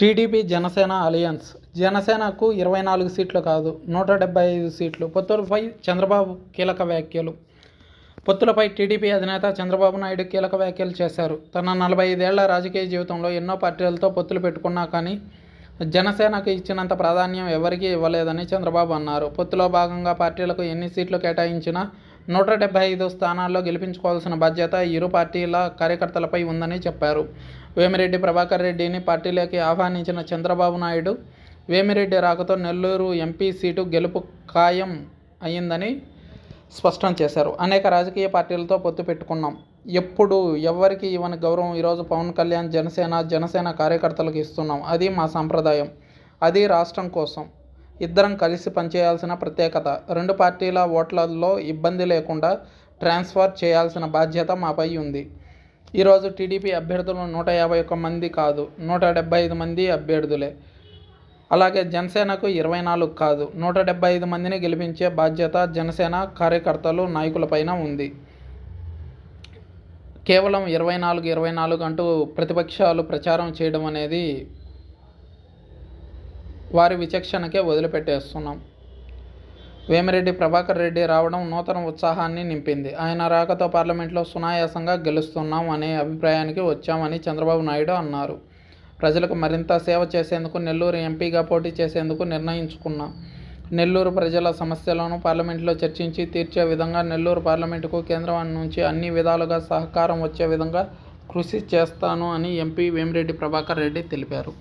TDP Janasena alliance. జనసేనకు ఇరవై నాలుగు సీట్లు కాదు నూట డెబ్బై ఐదు సీట్లు. పొత్తులపై చంద్రబాబు కీలక వ్యాఖ్యలు. పొత్తులపై టీడీపీ అధినేత చంద్రబాబు నాయుడు కీలక వ్యాఖ్యలు చేశారు. తన నలభై ఐదేళ్ళ రాజకీయ జీవితంలో ఎన్నో పార్టీలతో పొత్తులు పెట్టుకున్నా కానీ జనసేనకు ఇచ్చినంత ప్రాధాన్యం ఎవరికీ ఇవ్వలేదని చంద్రబాబు అన్నారు. పొత్తులో భాగంగా పార్టీలకు ఎన్ని సీట్లు కేటాయించినా నూట డెబ్బై ఐదు స్థానాల్లో గెలిపించుకోవాల్సిన బాధ్యత ఇరు పార్టీల కార్యకర్తలపై ఉందని చెప్పారు. వేమిరెడ్డి ప్రభాకర్ రెడ్డిని పార్టీలోకి ఆహ్వానించిన చంద్రబాబు నాయుడు వేమిరెడ్డి రాకతో నెల్లూరు ఎంపీ సీటు గెలుపు ఖాయం అయిందని స్పష్టం చేశారు. అనేక రాజకీయ పార్టీలతో పొత్తు పెట్టుకున్నాం. ఎప్పుడు ఎవరికి ఇవ్వని గౌరవం ఈరోజు పవన్ కళ్యాణ్ జనసేన జనసేన కార్యకర్తలకు ఇస్తున్నాం. అది మా సాంప్రదాయం. అది రాష్ట్రం కోసం. ఇద్దరం కలిసి పనిచేయాల్సిన ప్రత్యేకత. రెండు పార్టీల ఓట్లలో ఇబ్బంది లేకుండా ట్రాన్స్ఫర్ చేయాల్సిన బాధ్యత మాపై ఉంది. ఈరోజు టీడీపీ అభ్యర్థులు నూట యాభై ఒక్క మంది కాదు నూట డెబ్బై ఐదు మంది అభ్యర్థులే. అలాగే జనసేనకు ఇరవై నాలుగు కాదు నూట డెబ్బై ఐదు మందిని గెలిపించే బాధ్యత జనసేన కార్యకర్తలు నాయకులపైన ఉంది. కేవలం ఇరవై నాలుగు ఇరవై నాలుగు అంటూ ప్రతిపక్షాలు ప్రచారం చేయడం అనేది వారి విచక్షణకే వదిలిపెట్టేస్తున్నాం. వేమిరెడ్డి ప్రభాకర్ రెడ్డి రావడం నూతన ఉత్సాహాన్ని నింపింది. ఆయన రాకతో పార్లమెంట్లో సునాయాసంగా గెలుస్తున్నాం అనే అభిప్రాయానికి వచ్చామని చంద్రబాబు నాయుడు అన్నారు. ప్రజలకు మరింత సేవ చేసేందుకు నెల్లూరు ఎంపీగా పోటీ చేసేందుకు నిర్ణయించుకున్నాం. నెల్లూరు ప్రజల సమస్యలను పార్లమెంట్లో చర్చించి తీర్చే విధంగా నెల్లూరు పార్లమెంటుకు కేంద్రం నుంచి అన్ని విధాలుగా సహకారం వచ్చే విధంగా కృషి చేస్తాను అని ఎంపీ వేమిరెడ్డి ప్రభాకర్ రెడ్డి తెలిపారు.